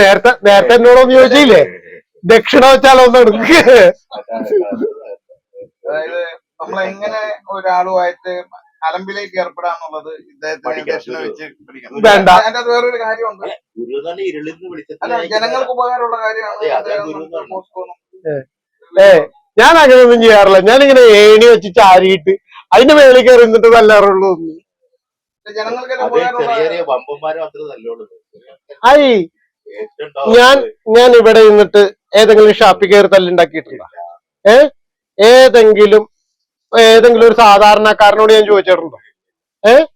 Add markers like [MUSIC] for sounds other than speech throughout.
നേരത്തെ നേരത്തെ എന്നോടൊന്ന് ചോദിച്ചില്ലേ ദക്ഷിണ വെച്ചാലോ ഒന്ന് എടുക്ക്. അതായത് നമ്മളെങ്ങനെ ഒരാളുമായിട്ട് അലമ്പിലേക്ക് ഏർപ്പെടാന്നുള്ളത് ഇദ്ദേഹത്തിന് പഠിക്കാം. ദക്ഷിണ വെച്ച് പഠിക്കാം. വേണ്ട. അതിന്റെ അത് വേറൊരു കാര്യമുണ്ട്. അല്ല ജനങ്ങൾക്ക് ഉപകാരമുള്ള കാര്യമാണ്. ഏ ഞാൻ അങ്ങനെയൊന്നും ചെയ്യാറില്ല. ഞാനിങ്ങനെ ഏണി വെച്ച് ചാരിയിട്ട് അതിന്റെ മേളിൽ കയറി നിന്നിട്ട് തല്ലാറുള്ളൂ അത് ചെറിയ ചെറിയ വമ്പന്മാര് ഐ ഏറ്റവും ഞാൻ ഞാൻ ഇവിടെ നിന്നിട്ട് ഏതെങ്കിലും ഷാപ്പി കയറി തല്ലുണ്ടാക്കിയിട്ടുണ്ടോ? ഏ? ഏതെങ്കിലും ഏതെങ്കിലും ഒരു സാധാരണക്കാരനോട് ഞാൻ ചോദിച്ചിട്ടുണ്ടോ? എല്ലാ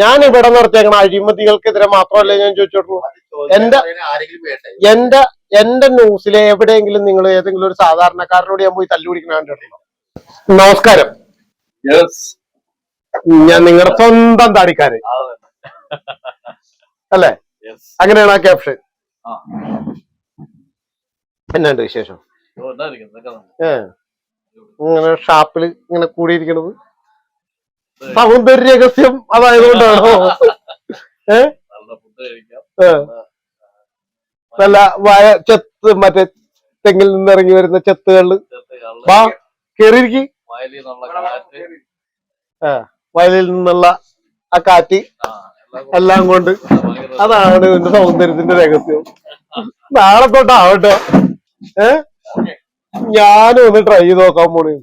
ഞാൻ ഇവിടെ നിർത്തിയേക്കണ അഴിമതികൾക്കെതിരെ മാത്രമല്ല ഞാൻ ചോദിച്ചിട്ടുള്ളൂ. അത് എന്റെ- പറയുന്ന ആരെങ്കിലും വേണ്ടേ? എന്റെ എന്റെ ന്യൂസിലെ എവിടെയെങ്കിലും നിങ്ങൾ ഏതെങ്കിലും ഒരു സാധാരണക്കാരനോട് ഞാൻ പോയി തല്ലുപിടിക്കണോ കണ്ടിട്ടുണ്ടോ? നമസ്കാരം. ഞാൻ നിങ്ങളുടെ സ്വന്തം താടിക്കാര്. അല്ലേ? അങ്ങനെയാണ് ആ ക്യാപ്ഷൻ ആ. എന്നാണ്ട് വിശേഷം. ഏ. ഇങ്ങനെ ഷാപ്പിൽ ഇങ്ങനെ കൂടിയിരിക്കണത്. സൗന്ദര്യ രഹസ്യം അതായതുകൊണ്ടാണോ? [LAUGHS] ഏ? നല്ല. വയ ചെത്ത് മറ്റേ തെങ്ങിൽ നിന്ന് ഇറങ്ങി വരുന്ന ചെത്തുകളിൽ കേറിയിരിക്കും. വാ കാറ്റ്. വയലിൽ നിന്നുള്ള ആ കാറ്റ് എല്ലാം കൊണ്ട് അതാണ് ഇതിന്റെ സൗന്ദര്യത്തിന്റെ രഹസ്യം. നാളെ തൊട്ടാവട്ടെ ഏ? ഞാനും ഒന്ന് ട്രൈ ചെയ്ത് നോക്കാൻ പോണേ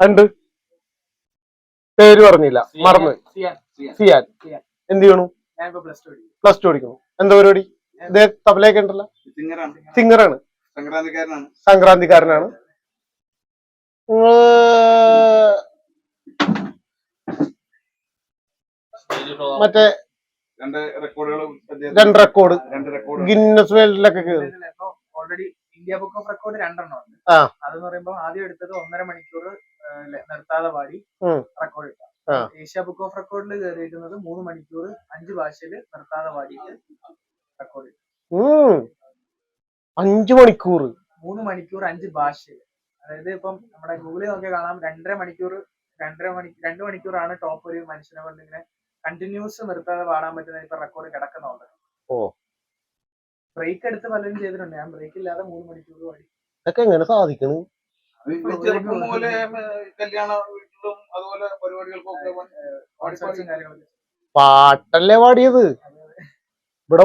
ഉണ്ട് പേര് പറഞ്ഞില്ല. മറന്നു. സിയാൻ. എന്ത് ചെയ്യണു? പ്ലസ് ടു പഠിക്കണു എന്താ പരിപാടി? ഇദ്ദേഹം തബലയൊക്കെ ഉണ്ടല്ലോ. സിംഗറാണ്. സിംഗറാണ്. സംക്രാന്തിക്കാരനാണ്. ഷോ മറ്റേ രണ്ട് റെക്കോർഡ് രണ്ട് റെക്കോർഡ് ഗിന്നസ് വേൾഡിലൊക്കെ കയറി already India book of record രണ്ടെണ്ണം ഉണ്ട്. അതെന്ന് പറയുമ്പോൾ ആദ്യം എടുത്തത് ഒന്നര മണിക്കൂർ നിർത്താതെ പാടി റെക്കോർഡ് ഇട്ട ഏഷ്യ ബുക്ക് ഓഫ് റെക്കോർഡിൽ കയറിയിരിക്കുന്നത് മൂന്ന് മണിക്കൂർ അഞ്ച് ഭാഷയിൽ നിർത്താതെ പാടിയിട്ട് റെക്കോർഡ് ഇട്ടു അഞ്ചു മണിക്കൂർ. മൂന്ന് മണിക്കൂർ അഞ്ച് ഭാഷയിൽ. അതായത് ഇപ്പം നമ്മുടെ ഗൂഗിളിൽ നോക്കിയാൽ കാണാം രണ്ടര മണിക്കൂർ രണ്ടര മണി രണ്ട് മണിക്കൂറാണ് ടോപ്പ് ഒരു മനുഷ്യനെ കൊണ്ട് ഇങ്ങനെ കണ്ടിന്യൂസ് നിർത്താതെ പാടാൻ പറ്റുന്ന ഇപ്പൊ റെക്കോർഡ് കിടക്കുന്നുണ്ട്. ഓ. ബ്രേക്ക് എടുത്ത് പലരും ചെയ്തിട്ടുണ്ട്. ഞാൻ ബ്രേക്ക് ഇല്ലാതെ മൂന്ന് മണിക്കൂർ പാടി. ഇതൊക്കെ എങ്ങനെ സാധിക്കണു? ചെറുപ്പം മുതലേ കല്യാണ വീട്ടിലും അതുപോലെ പരിപാടികൾക്കും ഒക്കെ പാടി പാടി കാര്യങ്ങളൊക്കെ പാട്ടല്ലേ പാടിയത്? ഇവിടെ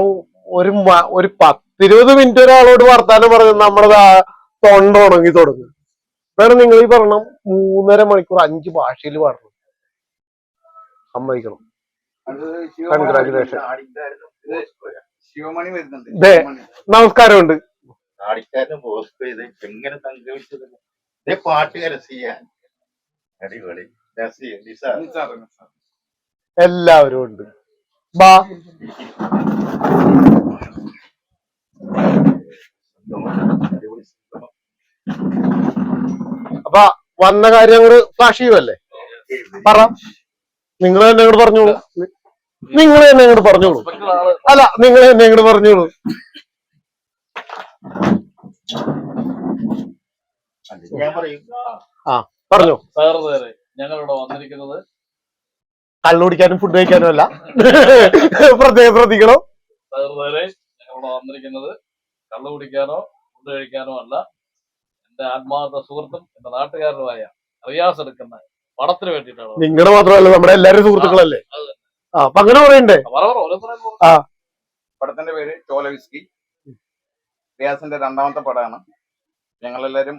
ഒരു ഒരു പത്തിരുപത് മിനിറ്റ് ഒരാളോട് വർത്താനം പറഞ്ഞു നമ്മുടെ തൊണ്ട ഉണങ്ങി തുടങ്ങും. വേണം നിങ്ങൾ ഈ പറഞ്ഞ മൂന്നര മണിക്കൂർ അഞ്ച് ഭാഷയിൽ പാടണം. സമ്മതിക്കണം. കൺഗ്രാജുലേഷൻ. നമസ്കാരമുണ്ട്. ആടിക്കാരനും പോസ്റ്റ് ചെയ്ത് എങ്ങനെ സംഗമിച്ചത് ഇതേ അടിപൊളി. എല്ലാവരും ഉണ്ട്. ബാ. അടിപൊളി. അപ്പൊ വന്ന കാര്യം അങ്ങോട്ട് ഫ്ലാഷ് ചെയ്യുമല്ലേ പറ. നിങ്ങൾ തന്നെ അങ്ങോട്ട് പറഞ്ഞോളൂ. നിങ്ങൾ തന്നെ അങ്ങോട്ട് പറഞ്ഞോളൂ. അല്ല നിങ്ങൾ തന്നെ അങ്ങോട്ട് പറഞ്ഞോളൂ. ആ ഞാൻ പറയും പറഞ്ഞോ ഞങ്ങൾ ഞങ്ങളിവിടെ വന്നിരിക്കുന്നത് കള്ളുടിക്കാനും ഫുഡ് കഴിക്കാനും അല്ല. പ്രത്യേകം ശ്രദ്ധിക്കണം. ഞങ്ങൾ ഞങ്ങളിവിടെ വന്നിരിക്കുന്നത് കള്ളു കുടിക്കാനോ ഫുഡ് കഴിക്കാനോ അല്ല. എന്റെ ആത്മാർത്ഥ സുഹൃത്തും എന്റെ നാട്ടുകാരനുമായ റിയാസ് എടുക്കുന്ന പടത്തിന് വേണ്ടിയിട്ടാണ്? നിങ്ങളുടെ മാത്രമല്ല നമ്മുടെ എല്ലാവരും സുഹൃത്തുക്കളല്ലേ? ആ അപ്പൊ അങ്ങനെ പറയണ്ടേ? പറ. പടത്തിന്റെ പേര് ചോല വിസ്കി റിയാസിന്റെ രണ്ടാമത്തെ പടമാണ്. ഞങ്ങളെല്ലാരും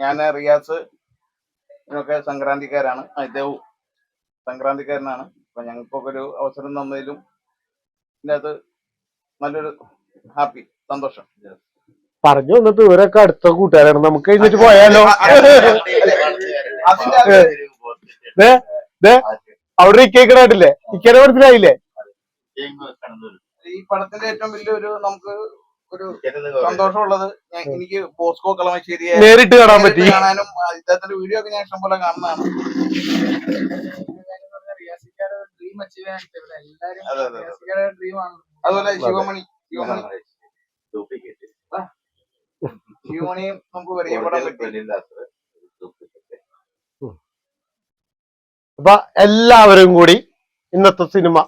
ഞാൻ റിയാസ് ഒക്കെ സംക്രാന്തിക്കാരാണ്. ആ, ഇദ്ദേഹവും സംക്രാന്തിക്കാരനാണ്. അപ്പൊ ഞങ്ങൾക്കൊക്കെ ഒരു അവസരം തന്നതിലും ഇതിനകത്ത് നല്ലൊരു ഹാപ്പി സന്തോഷം. പറഞ്ഞു വന്നിട്ട് ഇവരൊക്കെ അടുത്ത കൂട്ടുകാരാണ് നമുക്ക് കഴിഞ്ഞിട്ട് പോയാലോ. അവിടെ ഇക്കേക്കണായിട്ടില്ലേ ഇക്കേനെ മനസ്സിലായില്ലേ നേരിട്ട് കാണാൻ പറ്റി ആണ് അതുപോലെ ശിവമണി ശിവമണി ശിവമണിയും നമുക്ക് പരിചയപ്പെടാൻ പറ്റില്ല. അപ്പൊ എല്ലാവരും കൂടി ഇന്നത്തെ സിനിമ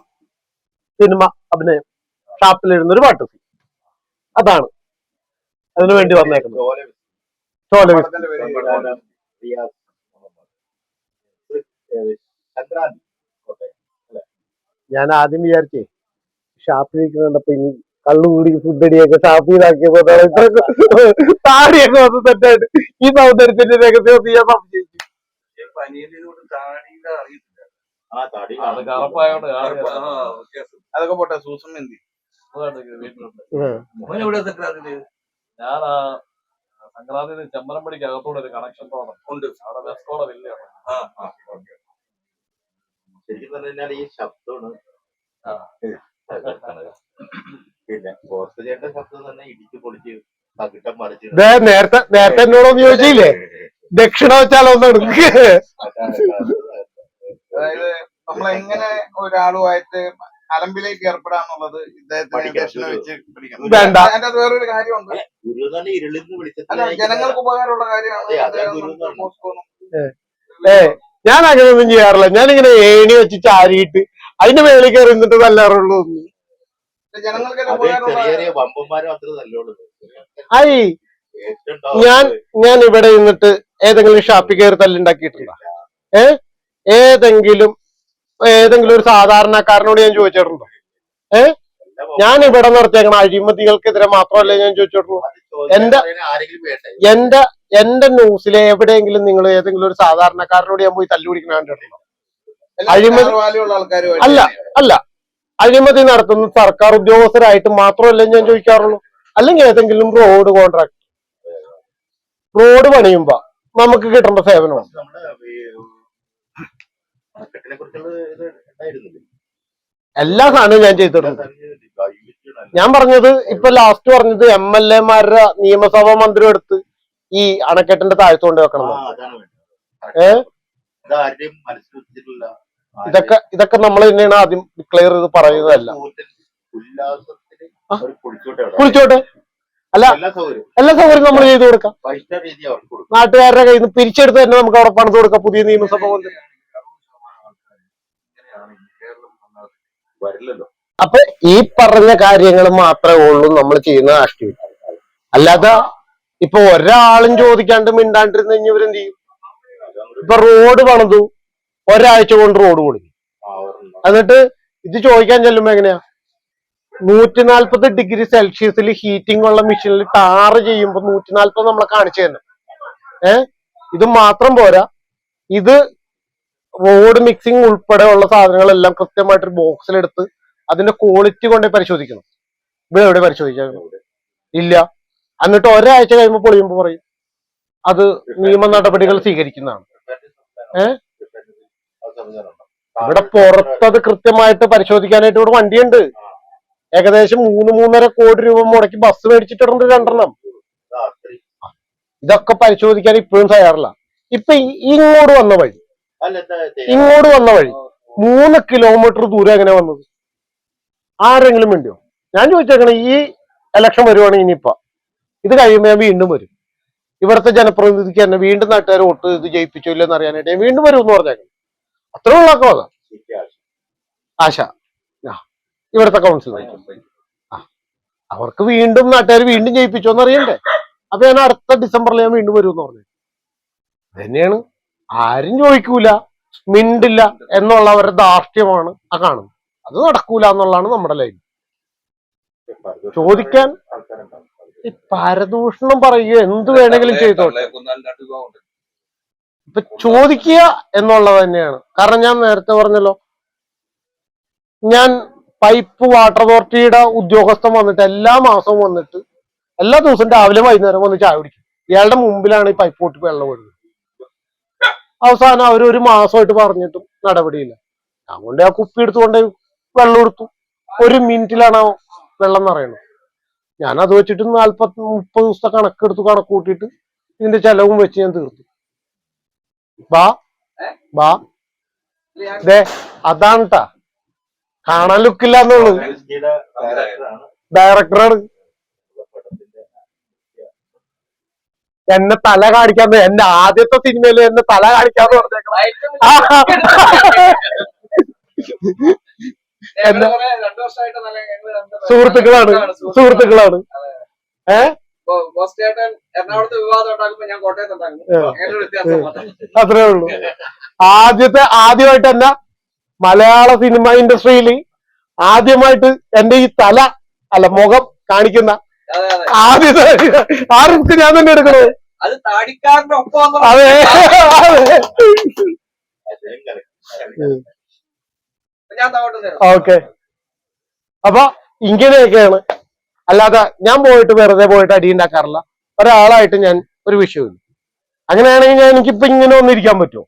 സിനിമ അഭിനയം ഷാപ്പിലിരുന്നൊരു പാട്ട് scene. അതാണ്. അതിനു വേണ്ടി വന്നേക്കുന്നത്. ചോല? ഞാൻ ആദ്യം വിചാരിച്ചേ ഷാപ്പിലേക്ക് കണ്ടപ്പോ ഇനി കള്ളുകൂടി ഫുഡടിയൊക്കെ ഷാപ്പിലാക്കിയപ്പോ താടിയൊക്കെ വന്ന് തെറ്റായിട്ട് ഈ സൗന്ദര്യത്തിന്റെ രഹസ്യം ഞാൻ സംശയിച്ചു അതൊക്കെ പോട്ടെ സൂസം. ഞാൻ ആ. സംക്രാന്തി ചെമ്മനമ്പടിക്ക് അകത്തൂടെ ഒരു കണക്ഷൻ ഉണ്ട്. അവിടെ വെസ്കോടെ വലിയ ശരിക്കും പറഞ്ഞാൽ ഈ ശബ്ദമാണ് ആ. പിന്നെ ശബ്ദം തന്നെ ഇടിച്ചു പൊളിച്ച് തകിട്ടം മറിച്ച് ദേ, നേരത്തെ നേരത്തെ എന്നോടൊന്ന് ചോദിച്ചില്ലേ? ദക്ഷിണ വെച്ചാലോ ഒന്ന് എടുക്ക് അതായത് നമ്മളെങ്ങനെ ഒരാളുമായിട്ട് അലമ്പിലേക്ക് ഏർപ്പെടാന്നുള്ളത് ഇദ്ദേഹത്തിന് പഠിക്കാം. ദക്ഷിണ വെച്ച് പഠിക്കണം വേണ്ട. അതിന്റെ അത് വേറൊരു കാര്യമുണ്ട്. ഗുരു തന്നെ അല്ല ജനങ്ങൾക്ക് ഉപകാരമുള്ള കാര്യമാണ്. അതെ, അതാ അദ്ദേഹം ഗുരു പോസ്റ്റ്പോണും ഏ ഞാൻ അങ്ങനെയൊന്നും ചെയ്യാറില്ല. ഞാനിങ്ങനെ ഏണി വെച്ച് ചാരിയിട്ട് അതിന്റെ മേളിൽ കയറി നിന്നിട്ട് തല്ലാറുള്ളൂ ജനങ്ങൾക്ക് ഐ ഞാൻ ഞാൻ ഇവിടെ നിന്നിട്ട് ഏതെങ്കിലും ഷാപ്പി കയറി തല്ലുണ്ടാക്കിയിട്ടില്ല ഏ? ഏതെങ്കിലും ഏതെങ്കിലും ഒരു സാധാരണക്കാരനോട് ഞാൻ ചോദിച്ചിട്ടുണ്ടോ? ഏ? ഞാൻ ഇവിടെ നിർത്തിയേക്കണ അഴിമതികൾക്കെതിരെ മാത്രമല്ല ഞാൻ ചോദിച്ചിട്ടുള്ളൂ. എന്റെ- എന്റെ എന്റെ ന്യൂസിലെ എവിടെയെങ്കിലും നിങ്ങൾ ഏതെങ്കിലും ഒരു സാധാരണക്കാരനോട് ഞാൻ പോയി തല്ലുപിടിക്കണ കണ്ടിട്ടുണ്ടോ? അഴിമതി- വാല്യുള്ള ആൾക്കാരും അല്ല അല്ല. അഴിമതി നടത്തുന്ന സർക്കാർ ഉദ്യോഗസ്ഥരായിട്ട് മാത്രമല്ല ഞാൻ ചോദിക്കാറുള്ളൂ? അല്ലെങ്കിൽ ഏതെങ്കിലും റോഡ് കോൺട്രാക്ട് റോഡ് പണിയുമ്പോ നമുക്ക് കിട്ടേണ്ട സേവനമാണ് എല്ലാ സാധനവും ഞാൻ ചെയ്തിട്ടുണ്ട്. ഞാൻ പറഞ്ഞത് ഇപ്പൊ ലാസ്റ്റ് പറഞ്ഞത് എം എൽ എമാരുടെ നിയമസഭാ മന്ത്രി എടുത്ത് ഈ അണക്കെട്ടിന്റെ താഴ്ത്തുകൊണ്ട് വെക്കണം ആ, ഇതൊക്കെ ഇതൊക്കെ നമ്മൾ തന്നെയാണ് ആദ്യം ഡിക്ലെയർ ചെയ്ത് പറയുന്നതല്ല. കുളിച്ചോട്ടെ അല്ല. എല്ലാ സൗകര്യം നമ്മൾ ചെയ്തു കൊടുക്കാം. നാട്ടുകാരുടെ കയ്യിൽ നിന്ന് പിരിച്ചെടുത്ത് തന്നെ നമുക്ക് അവിടെ പണിത് കൊടുക്കാം പുതിയ നിയമസഭ കൊണ്ട് അപ്പൊ ഈ പറഞ്ഞ കാര്യങ്ങൾ മാത്രമേ ഉള്ളൂ നമ്മൾ ചെയ്യുന്ന ആക്ടിവിറ്റി. അല്ലാതെ ഇപ്പൊ ഒരാളും ചോദിക്കാണ്ട് മിണ്ടാണ്ടിരുന്ന് ഇവരെന്ത് ചെയ്യും? ഇപ്പൊ റോഡ് പണിതു. ഒരാഴ്ച കൊണ്ട് റോഡ് ആ, എന്നിട്ട് ഇത് ചോദിക്കാൻ ചെല്ലുമ്പോ എങ്ങനെയാ? നൂറ്റി നാല്പത് ഡിഗ്രി സെൽഷ്യസിൽ ഹീറ്റിംഗ് ഉള്ള മെഷീനിൽ ടാറ് ചെയ്യുമ്പോ നൂറ്റി നാല്പത് നമ്മളെ കാണിച്ചു തന്നെ ഏ? ഇത് മാത്രം പോരാ. ഇത് റോഡ് മിക്സിംഗ് ഉൾപ്പെടെയുള്ള സാധനങ്ങളെല്ലാം കൃത്യമായിട്ട് ഒരു ബോക്സിലെടുത്ത് അതിന്റെ ക്വാളിറ്റി കൊണ്ടേ പരിശോധിക്കണം. ഇവിടെ എവിടെ പരിശോധിക്കാൻ ഇല്ല. എന്നിട്ട് ഒരാഴ്ച കഴിയുമ്പോൾ പൊളിയുമ്പോ പറയും. അത് നിയമ നടപടികൾ സ്വീകരിക്കുന്നതാണ്. ഏ? സംവിധാനമുണ്ടോ? ഇവിടെ പുറത്തത് കൃത്യമായിട്ട് പരിശോധിക്കാനായിട്ട് ഇവിടെ വണ്ടിയുണ്ട്. ഏകദേശം മൂന്ന് മൂന്നര കോടി രൂപ മുടക്കി ബസ് മേടിച്ചിട്ടുണ്ട് രണ്ടെണ്ണം. ഇതൊക്കെ പരിശോധിക്കാൻ ഇപ്പോഴും തയ്യാറില്ല. ഇപ്പൊ ഇങ്ങോട്ട് വന്ന വഴി. ഇങ്ങോട്ട് വന്ന വഴി. മൂന്ന് കിലോമീറ്റർ ദൂരം എങ്ങനെ വന്നത്? ആരെങ്കിലും വേണ്ടിയോ ഞാൻ ചോദിച്ചേക്കണേ ഈ ഇലക്ഷൻ വരുവാണെങ്കിൽ ഇനിയിപ്പോ. ഇത് കഴിയുമ്പോൾ ഞാൻ വീണ്ടും വരും. ഇവിടുത്തെ ജനപ്രതിനിധിക്ക് തന്നെ വീണ്ടും നാട്ടുകാർ വോട്ട് ഇത് ജയിപ്പിച്ചോ ഇല്ലെന്ന് അറിയാനായിട്ട് ഞാൻ വീണ്ടും വരും എന്ന് പറഞ്ഞേക്കണം. അത്രേ ഉള്ള അതാ ശരിയാ. ആശ. ആ ഇവിടുത്തെ കൗൺസിലർ ആ അവർക്ക് വീണ്ടും നാട്ടുകാർ വീണ്ടും ജയിപ്പിച്ചോ എന്ന് അറിയണ്ടേ അപ്പൊ ഞാൻ അടുത്ത ഡിസംബറിൽ ഞാൻ വീണ്ടും വരും എന്ന് പറഞ്ഞു. തന്നെയാണ് ആരും ചോദിക്കൂല. മിണ്ടില്ല എന്നുള്ള അവരുടെ ധാർഷ്ട്യമാണ് ആ കാണുന്നത്. അത് നടക്കൂല എന്നുള്ളതാണ് നമ്മുടെ ലൈൻ. ചോദിക്കാൻ. ഈ പരദൂഷണം പറയുക എന്ത് വേണമെങ്കിലും ചെയ്തോട്ടെ. ഇപ്പൊ ചോദിക്കുക എന്നുള്ളത് തന്നെയാണ്. കാരണം ഞാൻ നേരത്തെ പറഞ്ഞല്ലോ ഞാൻ പൈപ്പ് വാട്ടർ അതോറിറ്റിയുടെ ഉദ്യോഗസ്ഥൻ വന്നിട്ട് എല്ലാ മാസവും വന്നിട്ട് എല്ലാ ദിവസവും രാവിലെ വൈകുന്നേരം വന്ന് ചായ കുടിക്കും. ഇയാളുടെ മുമ്പിലാണ് ഈ പൈപ്പ് പൊട്ടി വെള്ളം ഒഴുകുന്നത് അവസാനം അവർ ഒരു മാസമായിട്ട് പറഞ്ഞിട്ടും നടപടിയില്ല. ഞാൻ കൊണ്ട് ആ കുപ്പി എടുത്തുകൊണ്ട് വെള്ളം എടുത്തു. ഒരു മിനിറ്റിലാണ് ആ വെള്ളം നിറയണത് ഞാൻ അത് വെച്ചിട്ട് നാൽപ്പത്തി മുപ്പത് ദിവസത്തെ കണക്കെടുത്ത് കണക്ക് കൂട്ടിയിട്ട് ഇതിന്റെ ചെലവും വെച്ച് ഞാൻ തീർത്തു. ബാ. ബാ. ദേ അതാണ് ട്ടാ കാണാൻ ലുക്കില്ല എന്നുള്ളു ഡയറക്ടറാണ്. എന്നെ തല കാണിക്കാന്ന് എന്റെ ആദ്യത്തെ സിനിമയിൽ എന്നെ തല കാണിക്കാന്ന് പറഞ്ഞേക്കണം. സുഹൃത്തുക്കളാണ്. സുഹൃത്തുക്കളാണ്. സുഹൃത്തുക്കളാണ്. ഗോസ്റ്റേട്ടൻ എറണാകുളത്ത് വിവാദം ഉണ്ടാക്കുമ്പോ ഞാൻ കോട്ടയത്ത് ഉണ്ടാക്കുന്നു. ആ. അങ്ങനെ ഒരു വ്യത്യാസം മാത്രം. അത്രേ ഉള്ളൂ. ആദ്യത്തെ ആദ്യമായിട്ട് തന്നെ മലയാള സിനിമ ഇൻഡസ്ട്രിയിൽ ആദ്യമായിട്ട് എന്റെ ഈ തല അല്ല മുഖം കാണിക്കുന്ന ആദ്യത്തെ ആ റിസ്ക് ഞാൻ തന്നെ എടുക്കണത് അത് താടിക്കാരന്റെ ഒപ്പം അതെ. അതെ. ഓക്കെ. അപ്പൊ ഇങ്ങനെയൊക്കെയാണ് അല്ലാതെ ഞാൻ പോയിട്ട് വെറുതെ പോയിട്ട് അടി ഉണ്ടാക്കാറില്ല. ഒരാളായിട്ട് ഞാൻ ഒരു വിഷയമില്ല അങ്ങനെയാണെങ്കിൽ ഞാൻ എനിക്കിപ്പോ ഇങ്ങനെ ഒന്നിരിക്കാൻ പറ്റുമോ?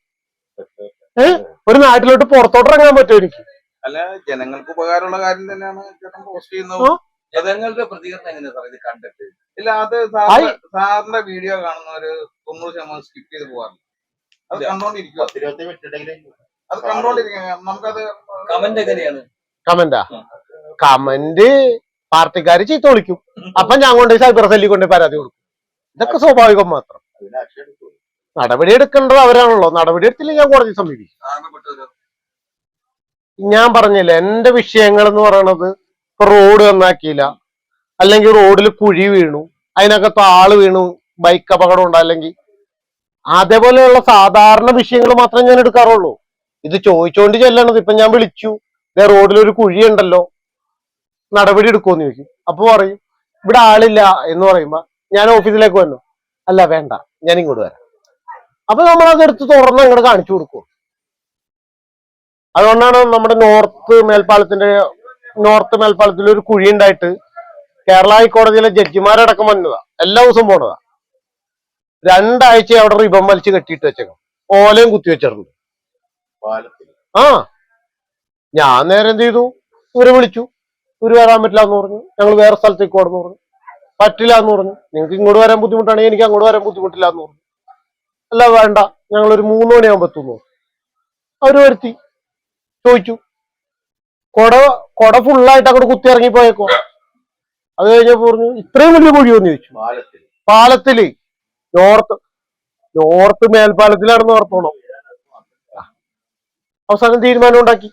ഏഹ് ഒരു നാട്ടിലോട്ട് പുറത്തോട്ട് ഇറങ്ങാൻ പറ്റുമോ എനിക്ക്? അല്ല ജനങ്ങൾക്ക് ഉപകാരമുള്ള കാര്യം തന്നെയാണ് ചേട്ടൻ പോസ്റ്റ് ചെയ്യുന്നത്. ജനങ്ങളുടെ പ്രതികരണം എങ്ങനെയാ സാർ ഇത് കണ്ടിട്ട്? ഇല്ല അത്. സാറിന്റെ വീഡിയോ കാണുന്നവര് തൊണ്ണൂറ് ശതമാനം സ്കിപ്പ് ചെയ്ത് പോവാറുണ്ട് അത് കണ്ടോണ്ടിരിക്കും അത് കണ്ടോണ്ടിരിക്കുക നമുക്കത് കമന്റ് എങ്ങനെയാണ്? കമന്റാ? കമന്റ് പാർട്ടിക്കാര് ചീത്ത വിളിക്കും. അപ്പൊ ഞാൻ കൊണ്ടുപോയി സൈബർ സെല്ലി കൊണ്ടുപോയി പരാതി കൊടുക്കും. ഇതൊക്കെ സ്വാഭാവികം മാത്രം. നടപടി എടുക്കേണ്ടത് അവരാണല്ലോ. നടപടി എടുത്തില്ലെങ്കിൽ ഞാൻ കോടതി സമീപിക്കും. ഞാൻ പറഞ്ഞില്ല എന്റെ വിഷയങ്ങൾ എന്ന് പറയണത് ഇപ്പൊ റോഡ് നന്നാക്കിയില്ല. അല്ലെങ്കിൽ റോഡിൽ കുഴി വീണു. അതിനകത്ത് ആൾ വീണു. ബൈക്ക് അപകടം ഉണ്ടായില്ലെങ്കിൽ അതേപോലെയുള്ള സാധാരണ വിഷയങ്ങൾ മാത്രമേ ഞാൻ എടുക്കാറുള്ളൂ. ഇത് ചോദിച്ചുകൊണ്ട് ചെല്ലണത് ഇപ്പൊ ഞാൻ വിളിച്ചു. റോഡിൽ ഒരു കുഴി ഉണ്ടല്ലോ നടപടി എടുക്കുമെന്ന് ചോദിക്കും. അപ്പൊ പറയും ഇവിടെ ആളില്ല എന്ന് പറയുമ്പോ ഞാൻ ഓഫീസിലേക്ക് വന്നു. അല്ല വേണ്ട ഞാൻ ഇങ്ങോട്ട് വരാം. അപ്പൊ നമ്മൾ അതെടുത്ത് തുറന്ന് അങ്ങോട്ട് കാണിച്ചു കൊടുക്കും. അതുകൊണ്ടാണ് നമ്മുടെ നോർത്ത് മേൽപ്പാലത്തിന്റെ നോർത്ത് മേൽപ്പാലത്തിൽ ഒരു കുഴി ഉണ്ടായിട്ട് കേരള ഹൈക്കോടതിയിലെ ജഡ്ജിമാരടക്കം വന്നതാ. എല്ലാ ദിവസവും പോണതാ. രണ്ടാഴ്ച അവിടെ റിബം വലിച്ച് കെട്ടിയിട്ട് വെച്ചേക്കാം ഓലയും കുത്തി വെച്ചിട്ടുണ്ട്. ആ. ഞാൻ നേരെ എന്ത് ചെയ്തു? ഇവരെ വിളിച്ചു. ഇവർ വരാൻ പറ്റില്ല എന്ന് പറഞ്ഞു. ഞങ്ങൾ വേറെ സ്ഥലത്തേക്ക് പോകണമെന്ന് പറഞ്ഞു. പറ്റില്ല എന്ന് പറഞ്ഞു. നിങ്ങൾക്ക് ഇങ്ങോട്ട് വരാൻ ബുദ്ധിമുട്ടാണെങ്കിൽ എനിക്ക് അങ്ങോട്ട് വരാൻ ബുദ്ധിമുട്ടില്ല എന്ന് പറഞ്ഞു. അല്ല വേണ്ട. ഞങ്ങൾ ഒരു മൂന്ന് മണിയാകുമ്പോൾ എത്തുന്നു അവർ വരുത്തി. ചോദിച്ചു. കൊട കൊട ഫുള്ളായിട്ട് അങ്ങോട്ട് കുത്തി ഇറങ്ങി പോയേക്കോ അത് കഴിഞ്ഞപ്പോ പറഞ്ഞു ഇത്രയും വലിയ കുഴിയോന്ന് ചോദിച്ചു. പാലത്തിൽ. നോർത്ത് നോർത്ത് മേൽപ്പാലത്തിലാണെന്ന് ഓർത്തോണം. അവസാനം തീരുമാനം ഉണ്ടാക്കി.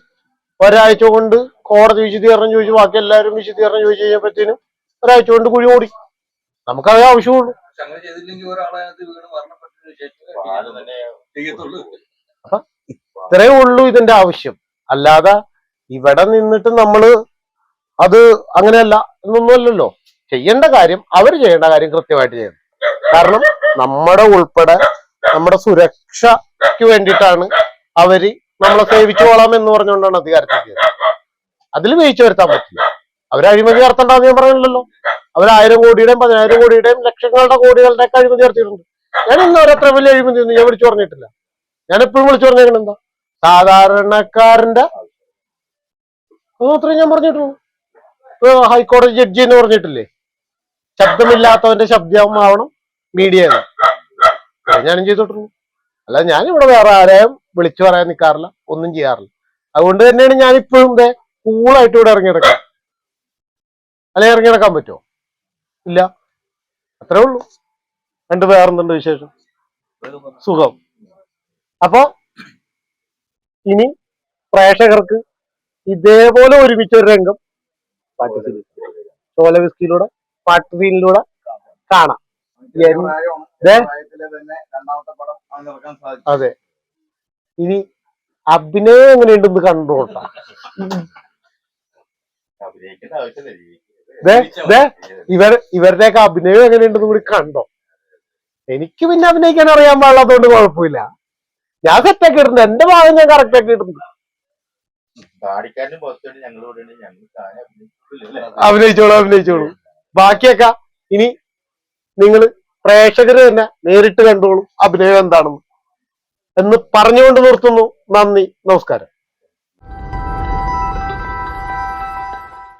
ഒരാഴ്ച കൊണ്ട് കോടതി വിശദീകരണം ചോദിച്ചു ബാക്കി എല്ലാവരും വിശദീകരണം ചോദിച്ചു കഴിഞ്ഞപ്പോഴത്തേനും ഒരാഴ്ച കൊണ്ട് കുഴി ഓടി. നമുക്കതേ ആവശ്യമുള്ളൂ. ഇത്രേ ഉള്ളൂ ഇതിന്റെ ആവശ്യം. അല്ലാതെ ഇവിടെ നിന്നിട്ട് നമ്മൾ അത് അങ്ങനെയല്ല എന്നൊന്നുമല്ലല്ലോ ചെയ്യേണ്ട കാര്യം അവർ ചെയ്യേണ്ട കാര്യം കൃത്യമായിട്ട് ചെയ്യണം. കാരണം നമ്മുടെ ഉൾപ്പെടെ നമ്മുടെ സുരക്ഷയ്ക്ക് വേണ്ടിയിട്ടാണ് അവർ നമ്മളെ സേവിച്ചോളാം എന്ന് പറഞ്ഞുകൊണ്ടാണ് അധികാരത്തിൽ അതിൽ വീഴ്ച വരുത്താൻ പറ്റില്ല. അവർ അഴിമതി നടത്തണ്ടെന്ന് ഞാൻ പറയുന്നില്ലല്ലോ അവർ ആയിരം കോടിയുടെയും പതിനായിരം കോടിയുടെയും ലക്ഷങ്ങളുടെ കോടികളുടെ ഒക്കെ അഴിമതി നടത്തിയിട്ടുണ്ട്. ഞാൻ ഇന്ന് അത്ര വലിയ അഴിമതി ഒന്നും ഞാൻ വിളിച്ചു പറഞ്ഞിട്ടില്ല. ഞാൻ എപ്പോഴും വിളിച്ചു പറഞ്ഞേക്കണം എന്താ? സാധാരണക്കാരന്റെ അത് ഞാൻ പറഞ്ഞിട്ടുള്ളൂ. ഹൈക്കോടതി ജഡ്ജി എന്ന് പറഞ്ഞിട്ടില്ലേ? ശബ്ദമില്ലാത്തവന്റെ ശബ്ദമാവണം മീഡിയ ഞാനും ചെയ്തിട്ടുള്ളൂ അല്ല ഞാൻ ഇവിടെ വേറെ ആരെയും വിളിച്ചു പറയാൻ നിൽക്കാറില്ല ഒന്നും ചെയ്യാറില്ല. അതുകൊണ്ട് തന്നെയാണ് ഞാൻ ഇപ്പോഴും കൂളായിട്ട് ഇവിടെ ഇറങ്ങിയെടുക്കാം അല്ലെ ഇറങ്ങിയെടുക്കാൻ പറ്റുമോ ഇല്ല. അത്രേ ഉള്ളൂ. രണ്ട് വേറെന്തുണ്ട് വിശേഷം? സുഖം. അപ്പൊ ഇനി പ്രേക്ഷകർക്ക് ഇതേപോലെ ഒരുമിച്ച് ഒരു രംഗം ചോല വിസ്കിയിലൂടെ പാട്ട് സീനിലൂടെ കാണാം. അതെ. ഇനി അഭിനയം എങ്ങനെയുണ്ടെന്ന് കണ്ടോട്ടാ അഭിനയിക്കേണ്ട ആവശ്യമില്ല ദേ ദേ ഇവർ ഇവരുടെയൊക്കെ അഭിനയം എങ്ങനെയുണ്ടെന്ന് കൂടി കണ്ടോ? എനിക്ക് പിന്നെ അഭിനയിക്കാൻ അറിയാൻ പാടില്ലാത്തതുകൊണ്ട് കുഴപ്പമില്ല. ഞാൻ സെറ്റാക്കി ഇടുന്നു എന്റെ ഭാഗം ഞാൻ കറക്റ്റ് ആക്കി ഇടുന്നു അഭിനയിച്ചോളൂ അഭിനയിച്ചോളൂ. ബാക്കിയൊക്കെ ഇനി നിങ്ങൾ പ്രേക്ഷകർ തന്നെ നേരിട്ട് കണ്ടോളൂ അഭിനയം എന്താണെന്ന്. എന്ന് പറഞ്ഞുകൊണ്ട് നിർത്തുന്നു. നന്ദി. നമസ്കാരം.